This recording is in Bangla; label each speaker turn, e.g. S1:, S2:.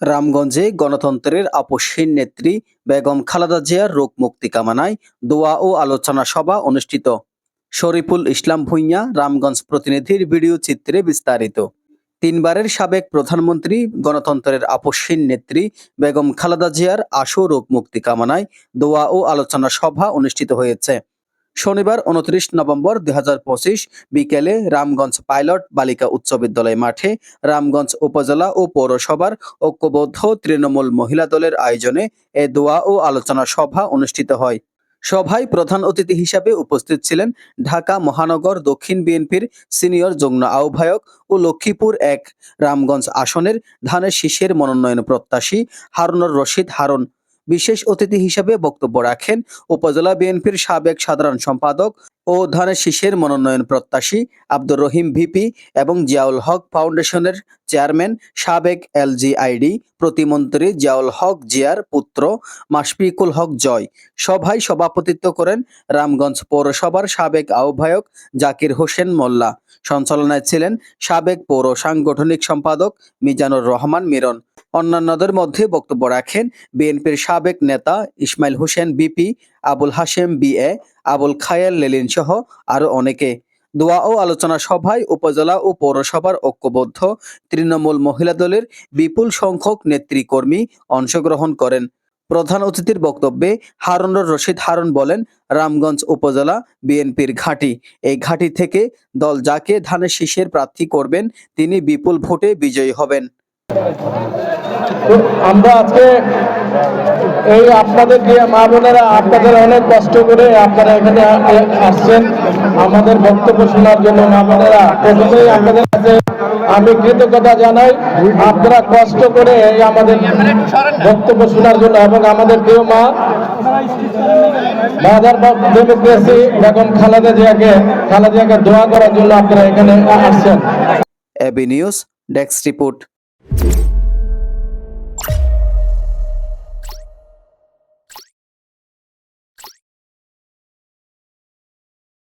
S1: রামগঞ্জে গণতন্ত্রের আপসহীন নেত্রী বেগম খালেদা জিয়ার রোগ মুক্তি কামনায় দোয়া ও আলোচনা সভা অনুষ্ঠিত। শরীফুল ইসলাম ভুঁইয়া, রামগঞ্জ প্রতিনিধির ভিডিও চিত্রে বিস্তারিত। তিনবারের সাবেক প্রধানমন্ত্রী, গণতন্ত্রের আপসহীন নেত্রী বেগম খালেদা জিয়ার আশু রোগ মুক্তি কামনায় দোয়া ও আলোচনা সভা অনুষ্ঠিত হয়েছে। শনিবার উনত্রিশ নভেম্বর দুই বিকেলে রামগঞ্জ পাইলট বালিকা উচ্চ বিদ্যালয় মাঠে রামগঞ্জ উপজেলা ও পৌরসভার ঐক্যবদ্ধ তৃণমূল মহিলা দলের আয়োজনে এ দোয়া ও আলোচনা সভা অনুষ্ঠিত হয়। সভায় প্রধান অতিথি হিসাবে উপস্থিত ছিলেন ঢাকা মহানগর দক্ষিণ বিএনপির সিনিয়র যুগ্ম আহ্বায়ক ও লক্ষ্মীপুর এক রামগঞ্জ আসনের ধানের শীষের মনোনয়ন প্রত্যাশী হারুনুর রশিদ হারুন। বিশেষ অতিথি হিসেবে বক্তব্য রাখেন উপজেলা বিএনপির সাবেক সাধারণ সম্পাদক ও ধানের শীষের মনোনয়ন প্রত্যাশী আব্দুর রহিম ভিপি এবং জিয়াউল হক ফাউন্ডেশনের চেয়ারম্যান সাবেক এলজিআইডি প্রতিমন্ত্রী জিয়াউল হক জিয়ার পুত্র মাশফিকুল হক জয়। সভায় সভাপতিত্ব করেন রামগঞ্জ পৌরসভার সাবেক আহ্বায়ক জাকির হোসেন মোল্লা। সঞ্চালনায় ছিলেন সাবেক পৌর সাংগঠনিক সম্পাদক মিজানুর রহমান মিরন। অন্যান্যদের মধ্যে বক্তব্য রাখেন বিএনপির সাবেক নেতা ইসমাইল হোসেন, বিপি, আবুল হাশেম, বিএ, আবুল খায়ের, লেলিন সহ আরও অনেকে। দোয়া ও আলোচনা সভায় উপজেলা ও পৌরসভার ঐক্যবদ্ধ তৃণমূল মহিলা দলের বিপুল সংখ্যক নেতৃকর্মী অংশগ্রহণ করেন। প্রধান অতিথির বক্তব্যে হারুনুর রশিদ হারুন বলেন, রামগঞ্জ উপজেলা বিএনপির ঘাঁটি। এই ঘাঁটি থেকে দল যাকে ধানের শীষের প্রার্থী করবেন, তিনি বিপুল ভোটে বিজয়ী হবেন।
S2: আমরা আজকে এই আপনাদের দিয়ে মা বোনেরা আপনাদের অনেক কষ্ট করে আপনারা এখানে আসছেন। আমাদের বক্তব্য শোনার জন্য মা বোনেরা, প্রথমেই আপনাদের কাছে আমি কৃতজ্ঞতা জানাই। আপনারা কষ্ট করে এই আমাদের বক্তব্য শোনার জন্য এবং আমাদের প্রিয় মা বাজার ডেমোক্রেসি বেগম খালেদা জিয়াকে খালেদা জিয়াকে দোয়া করার জন্য আপনারা এখানে আসছেন।
S1: AB news, desk report.